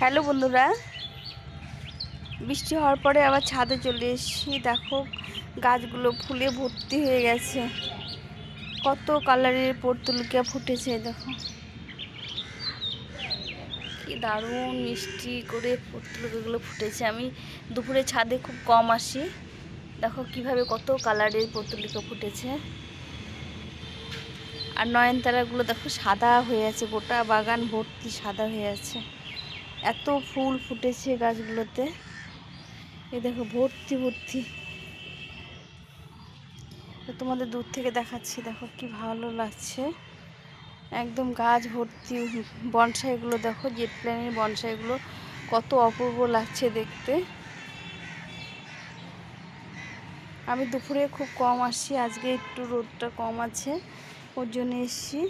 Hello বন্ধুরা। বৃষ্টি হওয়ার পরে আবার ছাদে চলে এসেছি। দেখো, গাছগুলো ফুলে ভর্তি হয়ে গেছে। কত কালারের পর্তুলিকা ফুটেছে, দেখো। কি দারুণ মিষ্টি করে পর্তুলিকাগুলো ফুটেছে। আমি দুপুরে ছাদে খুব কম আসি। দেখো কীভাবে কত কালারের পর্তুলিকা ফুটেছে। আর নয়নতারাগুলো দেখো সাদা হয়ে আছে, গোটা বাগান ভর্তি সাদা হয়ে আছে। এত ফুল ফুটেছে গাছগুলোতে। এ দেখো, ভর্তি ভর্তি। তোমাদের দূর থেকে দেখাচ্ছি, দেখো কি ভালো লাগছে। একদম গাছ ভর্তি, বনসাইগুলো দেখো, জেট প্ল্যানের বনসাইগুলো, কত অপূর্ব লাগছে দেখতে। আমি দুপুরে খুব কম আসছি, আজকে একটু রোদটা কম আছে, ওর জন্য এসছি।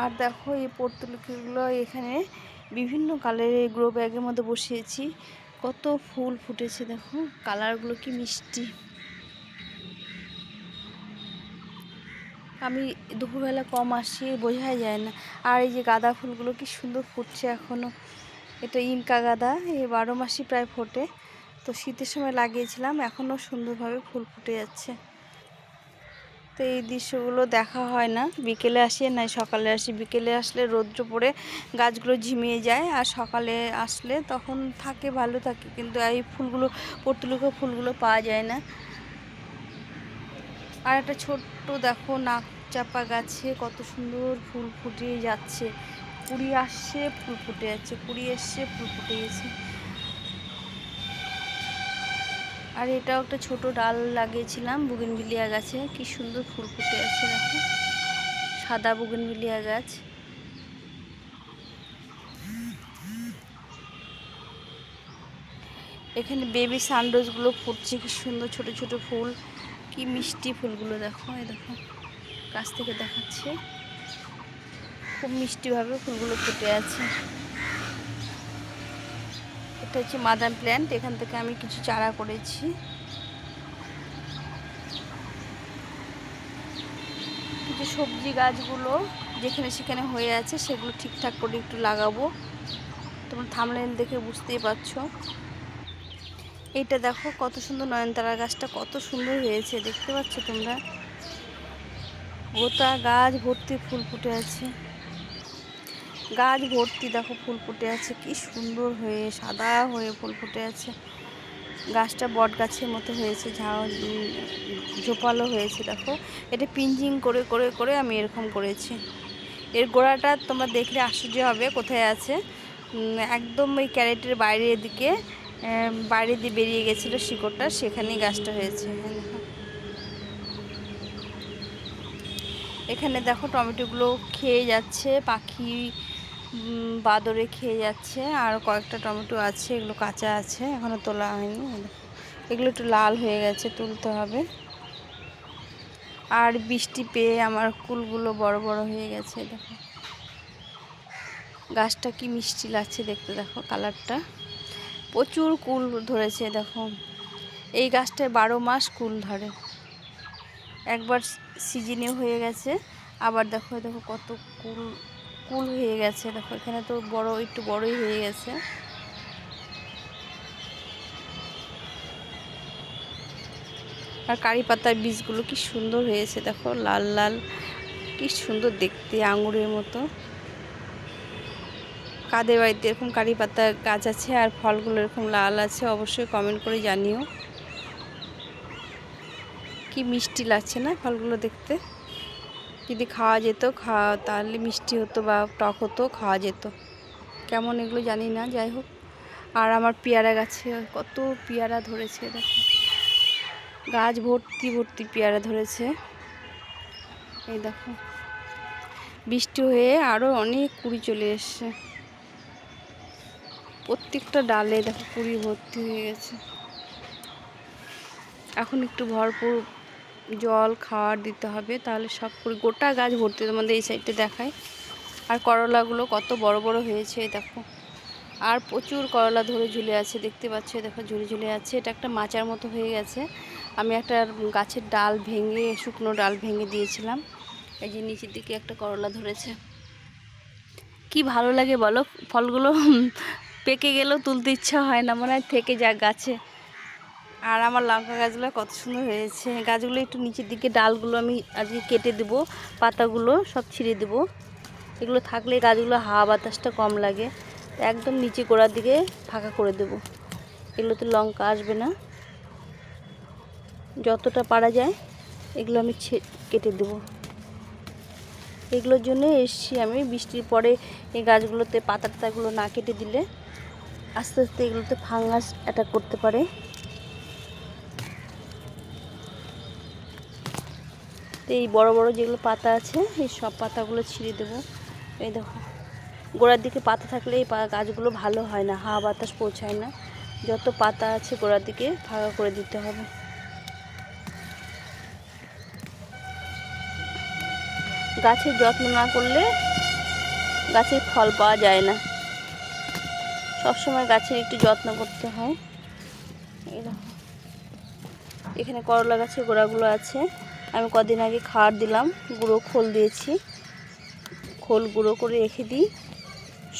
আর দেখো এই পর্তুলিকাগুলো এখানে বিভিন্ন কালারের গ্রো ব্যাগের মধ্যে বসিয়েছি। কত ফুল ফুটেছে দেখো কালারগুলো কি মিষ্টি। আমি দুপুরবেলা কম আসি, বোঝাই যায় না। আর এই যে গাঁদা ফুলগুলো কি সুন্দর ফুটছে এখনও এটা ইনকা গাঁদা এই বারো মাসই প্রায় ফোটে। তো শীতের সময় লাগিয়েছিলাম এখনও সুন্দরভাবে ফুল ফুটে যাচ্ছে। তো এই দৃশ্যগুলো দেখা হয় না। বিকেলে আসি না সকালে আসি। বিকেলে আসলে রৌদ্র পড়ে গাছগুলো ঝিমিয়ে যায় আর সকালে আসলে তখন থাকে, ভালো থাকে। কিন্তু এই ফুলগুলো পর্তুলিকা ফুলগুলো পাওয়া যায় না। আর একটা ছোট্ট দেখো নাক চাপা গাছে কত সুন্দর ফুল ফুটিয়ে যাচ্ছে। কুড়ি আসছে ফুল ফুটে যাচ্ছে। কুড়ি এসছে ফুল ফুটে গেছে। আর এটাও একটা ছোট ডাল লাগিয়েছিলাম, বুগেনভিলিয়া গাছে। কি সুন্দর ফুল ফুটে আছে দেখো। সাদা বুগেনভিলিয়া গাছ। এখানে বেবি সানরোজগুলো ফুটছে, কি সুন্দর ছোট ছোট ফুল। কি মিষ্টি ফুলগুলো দেখো, এই দেখো। কাছ থেকে দেখাচ্ছে। খুব মিষ্টিভাবে ফুলগুলো ফুটে আছে। এটা হচ্ছে মাদার প্ল্যান্ট এখান থেকে আমি কিছু চারা করেছি। কিছু সবজি গাছগুলো যেখানে সেখানে হয়ে আছে, সেগুলো ঠিকঠাক করে একটু লাগাবো। তোমার থামলেন দেখে বুঝতেই পারছ। এইটা দেখো কত সুন্দর নয়নতারা গাছটা, কত সুন্দর হয়েছে, দেখতে পাচ্ছ তোমরা? গোটা গাছ ভর্তি ফুল ফুটে আছে। গাছ ভর্তি, দেখো ফুল ফুটে আছে, কি সুন্দর হয়ে, সাদা হয়ে ফুল ফুটে আছে। গাছটা বট গাছের মতো হয়েছে ঝাও ঝোপালো হয়েছে, দেখো। এটা পিঞ্জিং করে করে করে আমি এরকম করেছি। এর গোড়াটা তোমরা দেখলে আশ্চর্য হবে কোথায় আছে। একদম ওই ক্যারেটের বাইরের দিকে বাইরে দিয়ে বেরিয়ে গেছিল শিকড়টা, সেখানেই গাছটা হয়েছে। এখানে দেখো টমেটোগুলো খেয়ে যাচ্ছে, পাখি বাদরে খেয়ে যাচ্ছে। আর কয়েকটা টমেটো আছে, এগুলো কাঁচা আছে এখনও তোলা হয়নি। এগুলো একটু লাল হয়ে গেছে, তুলতে হবে। আর বৃষ্টি পেয়ে আমার কুলগুলো বড় বড় হয়ে গেছে, দেখো। গাছটা কি মিষ্টি লাগছে দেখতে, দেখো কালারটা। প্রচুর কুল ধরেছে, দেখো। এই গাছটায় বারো মাস কুল ধরে। একবার সিজনে হয়ে গেছে, আবার দেখো দেখো কত কুল কুল হয়ে গেছে। দেখো, এখানে তো বড়, একটু বড়ই হয়ে গেছে। আর কারি পাতার বীজগুলো কি সুন্দর হয়েছে, দেখো, লাল লাল। কি সুন্দর দেখতে আঙুরের মতো। কাদের বাড়িতে এরকম কারি পাতা গাছ আছে আর ফলগুলো এরকম লাল আছে, অবশ্যই কমেন্ট করে জানিও। কি মিষ্টি লাগছে না ফলগুলো দেখতে? যদি খাওয়া যেত, খাওয়া, তাহলে মিষ্টি হতো বা টক হতো, খাওয়া যেত। কেমন এগুলো জানি না, যাই হোক। আর আমার পেয়ারা গাছে কত পেয়ারা ধরেছে, দেখো। গাছ ভর্তি ভর্তি পেয়ারা ধরেছে। এই দেখো। বৃষ্টি হয়ে আরও অনেক কুড়ি চলে এসছে। প্রত্যেকটা ডালে দেখো কুড়ি ভর্তি হয়ে গেছে। এখন একটু ভরপুর জল, খাওয়ার দিতে হবে, তাহলে সব কুড়ি গোটা গাছ ভর্তি তোমাদের এই সাইডটা দেখায় আর করলাগুলো কত বড় বড় হয়েছে, দেখো। আর প্রচুর করলা ধরে ঝুলে আছে, দেখতে পাচ্ছ? দেখো, ঝুলে ঝুলে আছে। এটা একটা মাচার মতো হয়ে গেছে। আমি একটা গাছের ডাল ভেঙে, শুকনো ডাল ভেঙে দিয়েছিলাম। এই যে নিচের দিকে একটা করলা ধরেছে। কি ভালো লাগে বলো? ফলগুলো পেকে গেলেও তুলতে ইচ্ছা হয় না, মনে হয় থেকে যাক গাছে। আর আমার লঙ্কা গাছগুলো কত সুন্দর হয়েছে। গাছগুলো একটু নিচের দিকে, ডালগুলো আমি আজকে কেটে দেবো, পাতাগুলো সব ছিঁড়ে দেবো। এগুলো থাকলে গাছগুলো হাওয়া বাতাসটা কম লাগে। একদম নিচে গোড়ার দিকে ফাঁকা করে দেবো। এগুলোতে লঙ্কা আসবে না। যতটা পারা যায় এগুলো আমি কেটে দেবো। এগুলোর জন্য এসছি আমি। বৃষ্টির পরে এই গাছগুলোতে পাতা টাতাগুলো না কেটে দিলে আস্তে আস্তে এগুলোতে ফাঙ্গাস অ্যাটাক করতে পারে। তো এই বড় বড় যেগুলো পাতা আছে, এই সব পাতাগুলো ছিঁড়ে দেবো। এই দেখো, গোড়ার দিকে পাতা থাকলে এই গাছগুলো ভালো হয় না, হাওয়া বাতাস পৌঁছায় না। যত পাতা আছে গোড়ার দিকে ফাঁকা করে দিতে হবে। গাছের যত্ন না করলে গাছের ফল পাওয়া যায় না। সবসময় গাছের একটু যত্ন করতে হয়। এখানে করলা গাছের গোড়াগুলো আছে। আমি কদিন আগে খাওয়ার দিলাম, গুঁড়ো খোল দিয়েছি। খোল গুঁড়ো করে রেখে দিই।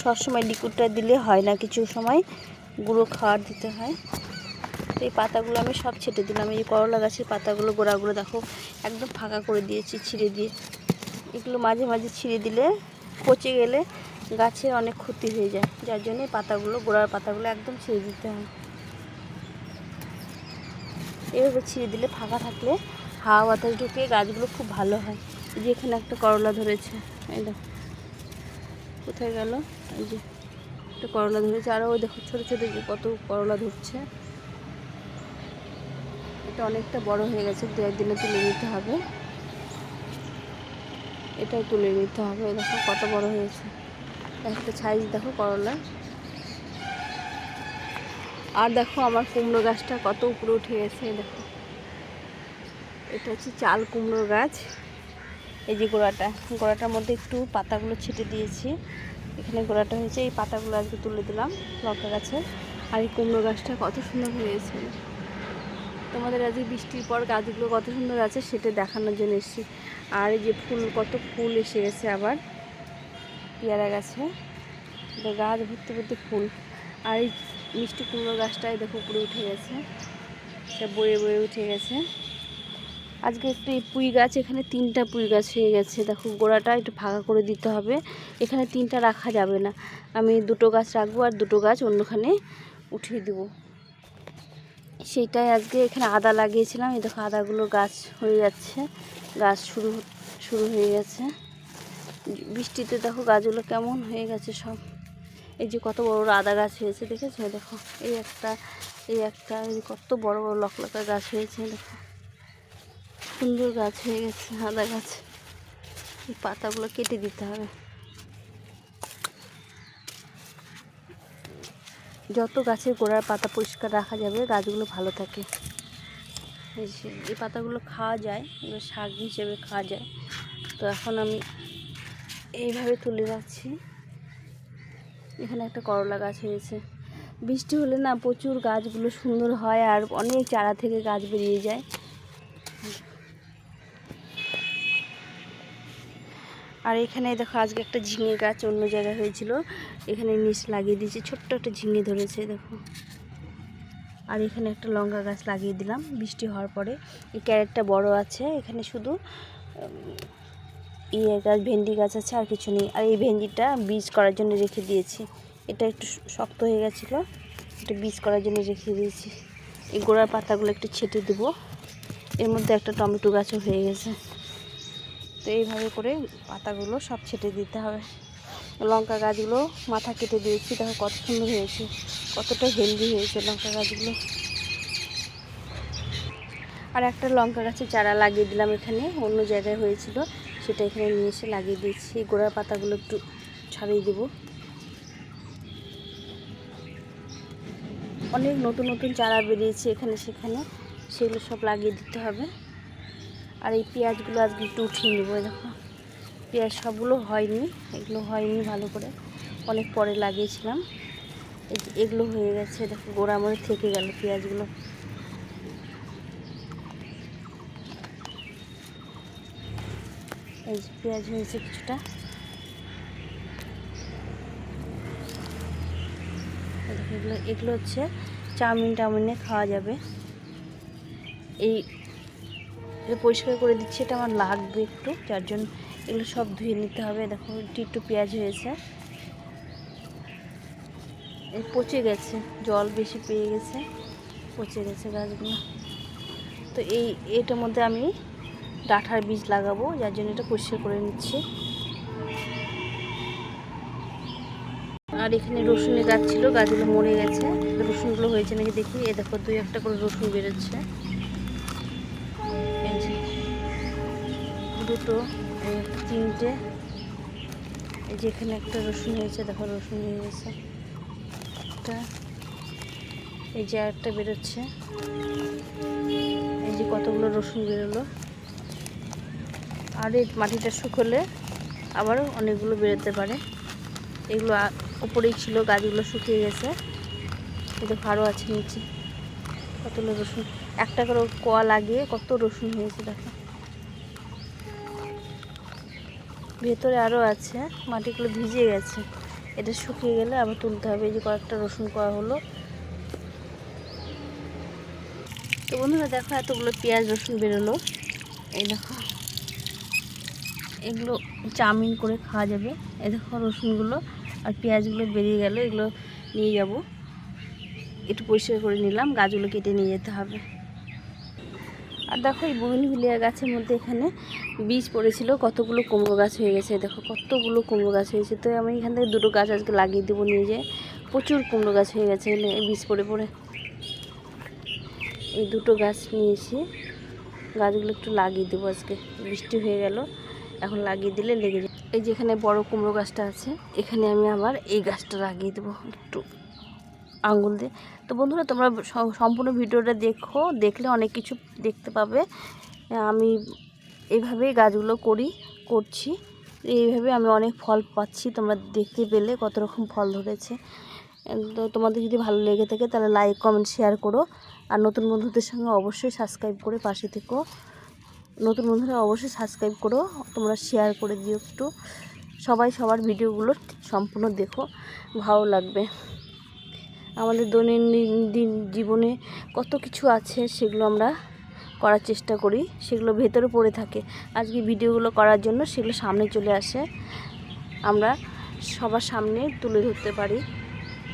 সবসময় লিকুইডটা দিলে হয় না, কিছু সময় গুঁড়ো খাওয়ার দিতে হয়। তো এই পাতাগুলো আমি সব ছেটে দিলাম। এই করলা গাছের পাতাগুলো, গোড়াগুলো দেখো, একদম ফাঁকা করে দিয়েছি, ছিঁড়ে দিয়ে। এগুলো মাঝে মাঝে ছিঁড়ে দিলে পচে গেলে গাছে অনেক ক্ষতি হয়ে যায়। যার জন্য পাতাগুলো, গোড়ার পাতাগুলো একদম ছিঁড়ে দিতে হয়। এভাবে ছিঁড়ে দিলে ফাঁকা থাকলে হাওয়া বাতাস ঢুকে গাছগুলো খুব ভালো হয়। যে এখানে একটা করলা ধরেছে, এই দেখো। কোথায় গেল? এই যে একটা করলা ধরেছে আরও ওই দেখো ছোটো ছোটো যে কত করলা ধরছে। এটা অনেকটা বড় হয়ে গেছে, দু একদিনে তুলে নিতে হবে। এটাও তুলে নিতে হবে দেখো কত বড় হয়েছে। একটা সাইজ দেখো করলা। আর দেখো আমার কুমড়ো গাছটা কত উপরে উঠে গেছে দেখো। এটা হচ্ছে চাল কুমড়োর গাছ। এই যে গোড়াটা, গোড়াটার মধ্যে একটু পাতাগুলো ছেটে দিয়েছি। এখানে গোড়াটা হয়েছে, এই পাতাগুলো আজকে তুলে দিলাম লঙ্কা গাছের আর এই কুমড়ো গাছটা কত সুন্দর হয়েছে। তোমাদের আজকে বৃষ্টির পর গাছগুলো কত সুন্দর আছে সেটা দেখানোর জন্য এসেছি। আর এই যে ফুল, কত ফুল এসে গেছে আবার পেয়ারা গাছে। গাছ ভর্তি ভর্তি ফুল। আর এই মিষ্টি কুমড়ো গাছটাই দেখো উপরে উঠে গেছে। সে বয়ে বয়ে উঠে গেছে। আজকে একটু এই পুঁই গাছ, এখানে তিনটা পুঁই গাছ হয়ে গেছে। দেখো, গোড়াটা একটু ফাঁকা করে দিতে হবে। এখানে তিনটা রাখা যাবে না। আমি দুটো গাছ রাখব আর দুটো গাছ অন্যখানে উঠিয়ে দেবো। সেইটাই আজকে এখানে আদা লাগিয়েছিলাম। এই দেখো, আদাগুলো গাছ হয়ে যাচ্ছে। গাছ শুরু শুরু হয়ে গেছে। বৃষ্টিতে দেখো, গাছগুলো কেমন হয়ে গেছে সব। এই যে কত বড় বড় আদা গাছ হয়েছে, দেখেছ? দেখো, এই একটা এই একটা কত বড় বড় লকলকা গাছ হয়েছে, দেখো। সুন্দর গাছ হয়ে গেছে আদা গাছ। পাতাগুলো কেটে দিতে হবে। যত গাছের গোড়ার পাতা পরিষ্কার রাখা যাবে, গাছগুলো ভালো থাকে। এই এই পাতাগুলো খাওয়া যায়, এগুলো শাক হিসেবে খাওয়া যায়। তো এখন আমি এইভাবে তুলে রাখছি। এখানে একটা করলা গাছ হয়েছে। বৃষ্টি হলে না প্রচুর গাছগুলো সুন্দর হয় আর অনেক চারা থেকে গাছ বেরিয়ে যায়। আর এখানে দেখো আজকে একটা ঝিঙে গাছ অন্য জায়গায় হয়েছিল। এখানে নিচ লাগিয়ে দিয়েছি, ছোট্ট একটা ঝিঙে ধরেছে দেখো। আর এখানে একটা লঙ্কা গাছ লাগিয়ে দিলাম, বৃষ্টি হওয়ার পরে। এই ক্যারেটটা বড় আছে, এখানে শুধু ইয়ে গাছ, ভেন্ডি গাছ আছে, আর কিছু নেই। আর এই ভেন্ডিটা বীজ করার জন্য রেখে দিয়েছি। এটা একটু শক্ত হয়ে গেছিল, এটা বীজ করার জন্য রেখে দিয়েছি। এই গোড়ার পাতাগুলো একটু ছেটে দেবো। এর মধ্যে একটা টমেটো গাছও হয়ে গেছে। তো এইভাবে করে পাতাগুলো সব ছেটে দিতে হবে। লঙ্কা গাছগুলো মাথা কেটে দিয়েছি, দেখো কত সুন্দর হয়েছে, কতটা হেলদি হয়েছে লঙ্কা গাছগুলো। আর একটা লঙ্কা গাছের চারা লাগিয়ে দিলাম এখানে, অন্য জায়গায় হয়েছিল, সেটা এখানে নিয়ে এসে লাগিয়ে দিয়েছি। গোড়ার পাতাগুলো একটু ছাড়িয়ে দেবো। অনেক নতুন নতুন চারা বেরিয়েছে এখানে সেখানে, সেগুলো সব লাগিয়ে দিতে হবে। আর এই পেঁয়াজগুলো আজকে একটু উঠিয়ে নেব দেখো। পেঁয়াজ সবগুলো হয়নি, এগুলো হয়নি ভালো করে। অনেক পরে লাগিয়েছিলাম। এগুলো হয়ে গেছে দেখো, গোড়া মরে থেকে গেল পেঁয়াজগুলো। এই যে পেঁয়াজ হয়েছে কিছুটা। এগুলো এগুলো হচ্ছে চাউমিন টাউমিনে খাওয়া যাবে। এই এটা পরিষ্কার করে দিচ্ছি, এটা আমার লাগবে একটু, যার জন্য এগুলো সব ধুয়ে নিতে হবে। দেখো, একটু পেঁয়াজ হয়েছে। পচে গেছে, জল বেশি পেয়ে গেছে, পচে গেছে গাছগুলো। তো এই, এটার মধ্যে আমি ডাঁঠার বীজ লাগাবো, যার জন্য এটা পরিষ্কার করে নিচ্ছি। আর এখানে রসুনের গাছ ছিল, গাছগুলো মরে গেছে। রসুনগুলো হয়েছে নাকি দেখি, এ দেখো, দুই একটা করে রসুন বেরোচ্ছে। দুটো তিনটে। এই যে এখানে একটা রসুন হয়েছে, দেখো রসুন হয়ে গেছে। একটা, এই যে আরেকটা বেরোচ্ছে। এই যে কতগুলো রসুন বেরোলো। আর এই মাটিটা শুকোলে আবারও অনেকগুলো বেরোতে পারে। এগুলো উপরেই ছিল, গাছগুলো শুকিয়ে গেছে। এটা আরও আছে নিচে কতগুলো রসুন। একটা করে কোয়া লাগিয়ে কত রসুন হয়েছে, দেখো। ভেতরে আরও আছে, মাটিগুলো ভিজে গেছে। এটা শুকিয়ে গেলে আবার তুলতে হবে, এই যে কয়েকটা রসুন করা হলো। তো বন্ধুরা, দেখো এতগুলো পেঁয়াজ, রসুন বেরোলো। এই দেখো, এগুলো চাউমিন করে খাওয়া যাবে। এই দেখো রসুনগুলো আর পেঁয়াজগুলো বেরিয়ে গেল, এগুলো নিয়ে যাব। একটু পরিষ্কার করে নিলাম, গাছগুলো কেটে নিয়ে যেতে হবে। আর দেখো এই বগিনভিলিয়া গাছের মধ্যে এখানে বীজ পড়েছিল, কতগুলো কুমড়ো গাছ হয়ে গেছে, দেখো কতগুলো কুমড়ো গাছ হয়েছে তো আমি এখান থেকে দুটো গাছ আজকে লাগিয়ে দেবো নিয়ে যেয়ে। প্রচুর কুমড়ো গাছ হয়ে গেছে বীজ পড়ে পড়ে। এই দুটো গাছ নিয়েছি গাছগুলো একটু লাগিয়ে দেবো আজকে। বৃষ্টি হয়ে গেল, এখন লাগিয়ে দিলে লেগে যাবে। এই যেখানে বড় কুমড়ো গাছটা আছে, এখানে আমি আবার এই গাছটা লাগিয়ে দেবো একটু। আঙ্গুল দিয়ে। তো বন্ধুরা, তোমরা সম্পূর্ণ ভিডিওটা দেখো, দেখলে অনেক কিছু দেখতে পাবে। আমি এইভাবেই গাছগুলো করি, করছি। এইভাবে আমি অনেক ফল পাচ্ছি, তোমরা দেখতে পেলে কত রকম ফল ধরেছে। তো তোমাদের যদি ভালো লেগে থাকে তাহলে লাইক কমেন্ট শেয়ার করো। আর নতুন বন্ধুদের সঙ্গে অবশ্যই সাবস্ক্রাইব করে পাশে থেকো। নতুন বন্ধুরা অবশ্যই সাবস্ক্রাইব করো, তোমরা শেয়ার করে দিও একটু। সবাই সবার ভিডিওগুলো সম্পূর্ণ দেখো, ভালো লাগবে। আমাদের দৈনন্দিন দিন জীবনে কত কিছু আছে সেগুলো আমরা করার চেষ্টা করি, সেগুলো ভেতরে পড়ে থাকে। আজকে ভিডিওগুলো করার জন্য সেগুলো সামনে চলে আসে। আমরা সবার সামনে তুলে ধরতে পারি।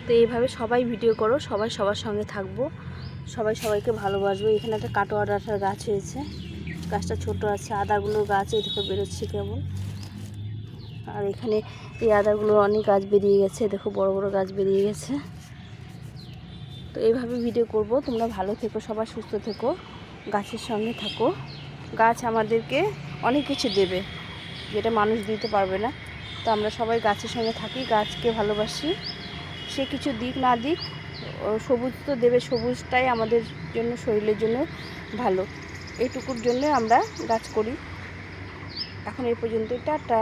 তো এইভাবে সবাই ভিডিও করো, সবাই সবার সঙ্গে থাকব। সবাই সবাইকে ভালোবাসবো। এখানে একটা কাটোয়া ডাঁটার গাছ হয়েছে। গাছটা ছোট আছে। আদাগুলো গাছ দেখো বেরোচ্ছে কেমন। আর এখানে এই আদাগুলো অনেক গাছ বেরিয়ে গেছে। দেখো বড় বড় গাছ বেরিয়ে গেছে। তো এইভাবে ভিডিও করব। তোমরা ভালো থেকো, সবাই সুস্থ থেকো, গাছের সঙ্গে থাকো। গাছ আমাদেরকে অনেক কিছু দেবে, যেটা মানুষ দিতে পারবে না। তো আমরা সবাই গাছের সঙ্গে থাকি, গাছকে ভালোবাসি। সে কিছু দিক না দিক সবুজ তো দেবে, সবুজটাই আমাদের জন্য, শরীরের জন্য ভালো। এইটুকুর জন্য আমরা গাছ করি। এখন এই পর্যন্ত টাটা।